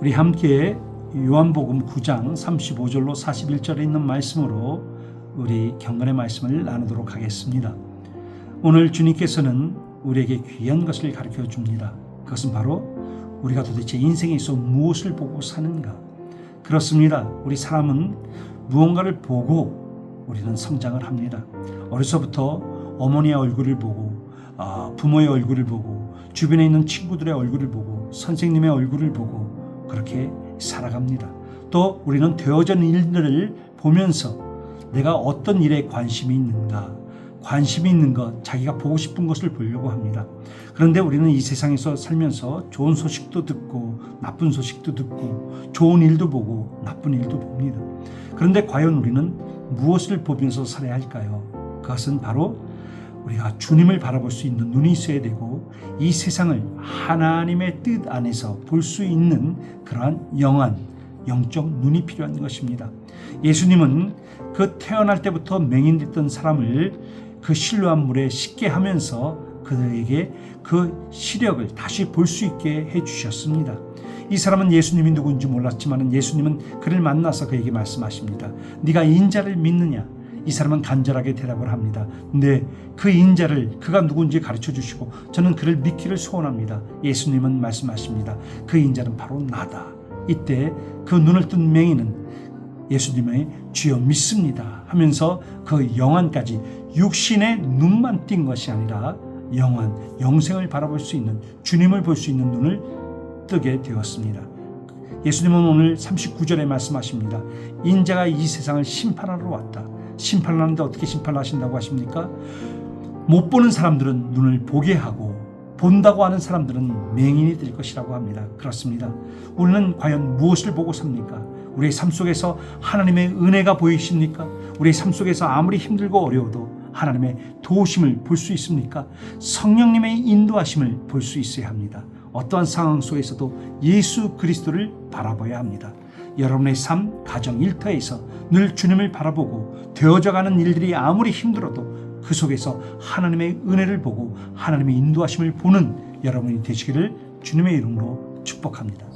우리 함께 요한복음 9장 35절로 41절에 있는 말씀으로 우리 경건의 말씀을 나누도록 하겠습니다. 오늘 주님께서는 우리에게 귀한 것을 가르쳐 줍니다. 그것은 바로 우리가 도대체 인생에서 무엇을 보고 사는가? 그렇습니다. 우리 사람은 무언가를 보고 우리는 성장을 합니다. 어려서부터 어머니의 얼굴을 보고 아, 부모의 얼굴을 보고 주변에 있는 친구들의 얼굴을 보고 선생님의 얼굴을 보고 그렇게 살아갑니다. 또 우리는 되어진 일들을 보면서 내가 어떤 일에 관심이 있는가, 관심이 있는 것, 자기가 보고 싶은 것을 보려고 합니다. 그런데 우리는 이 세상에서 살면서 좋은 소식도 듣고 나쁜 소식도 듣고 좋은 일도 보고 나쁜 일도 봅니다. 그런데 과연 우리는 무엇을 보면서 살아야 할까요? 그것은 바로 우리가 주님을 바라볼 수 있는 눈이 있어야 되고 이 세상을 하나님의 뜻 안에서 볼 수 있는 그러한 영안, 영적 눈이 필요한 것입니다. 예수님은 그 태어날 때부터 맹인됐던 사람을 그 신뢰한 물에 씻게 하면서 그들에게 그 시력을 다시 볼 수 있게 해 주셨습니다. 이 사람은 예수님이 누군지 몰랐지만 예수님은 그를 만나서 그에게 말씀하십니다. 네가 인자를 믿느냐? 이 사람은 간절하게 대답을 합니다. 네, 그 인자를 그가 누군지 가르쳐 주시고 저는 그를 믿기를 소원합니다. 예수님은 말씀하십니다. 그 인자는 바로 나다. 이때 그 눈을 뜬 맹인은 예수님의 주여 믿습니다 하면서 그 영안까지 육신의 눈만 띈 것이 아니라 영안, 영생을 바라볼 수 있는 주님을 볼 수 있는 눈을 뜨게 되었습니다. 예수님은 오늘 39절에 말씀하십니다. 인자가 이 세상을 심판하러 왔다. 심판하는데 어떻게 심판하신다고 하십니까? 못 보는 사람들은 눈을 보게 하고 본다고 하는 사람들은 맹인이 될 것이라고 합니다. 그렇습니다. 우리는 과연 무엇을 보고 삽니까? 우리의 삶 속에서 하나님의 은혜가 보이십니까? 우리의 삶 속에서 아무리 힘들고 어려워도 하나님의 도우심을 볼 수 있습니까? 성령님의 인도하심을 볼 수 있어야 합니다. 어떠한 상황 속에서도 예수 그리스도를 바라봐야 합니다. 여러분의 삶, 가정, 일터에서 늘 주님을 바라보고 되어져가는 일들이 아무리 힘들어도 그 속에서 하나님의 은혜를 보고 하나님의 인도하심을 보는 여러분이 되시기를 주님의 이름으로 축복합니다.